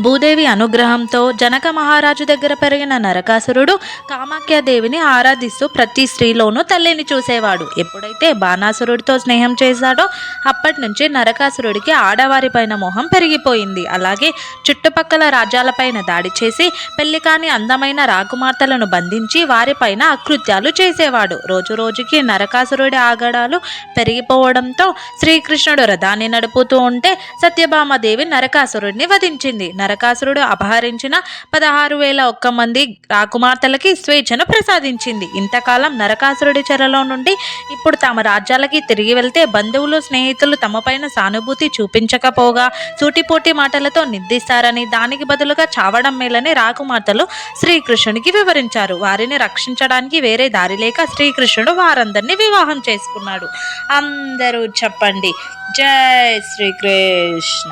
భూదేవి అనుగ్రహంతో జనక మహారాజు దగ్గర పెరిగిన నరకాసురుడు కామాఖ్యాదేవిని ఆరాధిస్తూ ప్రతి స్త్రీలోనూ తల్లిని చూసేవాడు. ఎప్పుడైతే బాణాసురుడితో స్నేహం చేశాడో అప్పటి నుంచి నరకాసురుడికి ఆడవారిపైన మోహం పెరిగిపోయింది. అలాగే చుట్టుపక్కల రాజ్యాలపైన దాడి చేసి పెళ్ళి కాని అందమైన రాకుమార్తెలను బంధించి వారిపైన అకృత్యాలు చేసేవాడు. రోజు రోజుకి నరకాసురుడి ఆగడాలు పెరిగిపోవడంతో శ్రీకృష్ణుడు రథాన్ని నడుపుతూ ఉంటే సత్యభామదేవి నరకాసురుడిని వధించింది. నరకాసురుడు అపహరించిన పదహారు వేల ఒక్క మంది రాకుమార్తెలకి స్వేచ్ఛను ప్రసాదించింది. ఇంతకాలం నరకాసురుడి చెరలో నుండి ఇప్పుడు తమ రాజ్యాలకి తిరిగి వెళ్తే బంధువులు స్నేహితులు తమపైన సానుభూతి చూపించకపోగా సూటిపోటి మాటలతో నిందిస్తారని దానికి బదులుగా చావడం మేలని రాకుమార్తెలు శ్రీకృష్ణునికి వివరించారు. వారిని రక్షించడానికి వేరే దారి లేక శ్రీకృష్ణుడు వారందరినీ వివాహం చేసుకున్నాడు. అందరూ చెప్పండి. జై శ్రీకృష్ణ.